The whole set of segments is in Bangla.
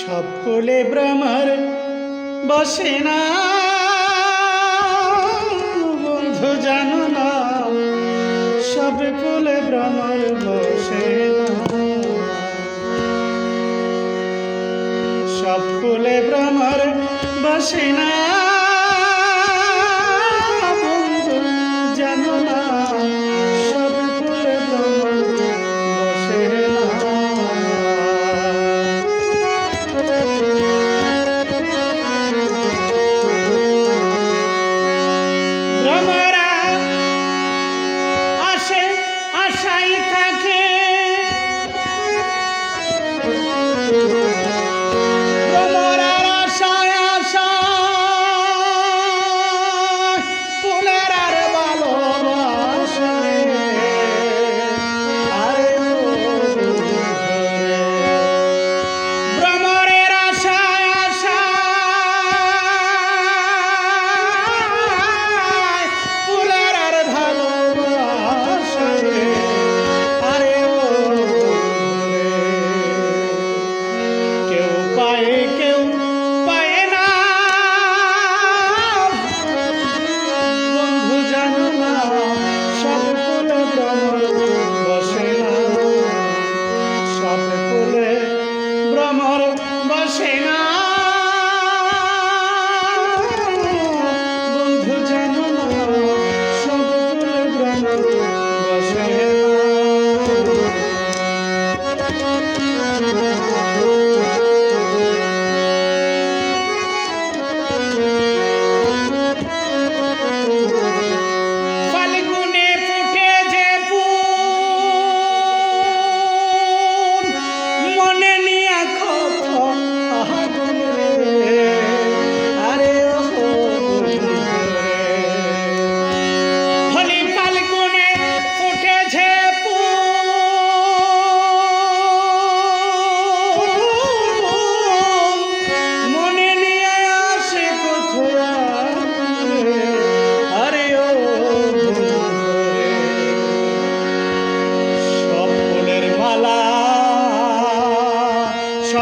সব কোলে ব্রামার বসে না। বন্ধু, জানো না, সব কোলে ব্রামার বসে না। সব কোলে ব্রামার বসে না।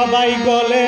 সবাই গলে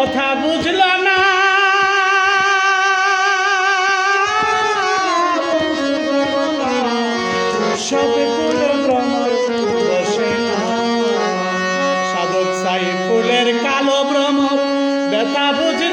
কথা বুঝল না। সবে সাধক সাই ফুলের কালো ভ্রমর ব্যথা বুঝল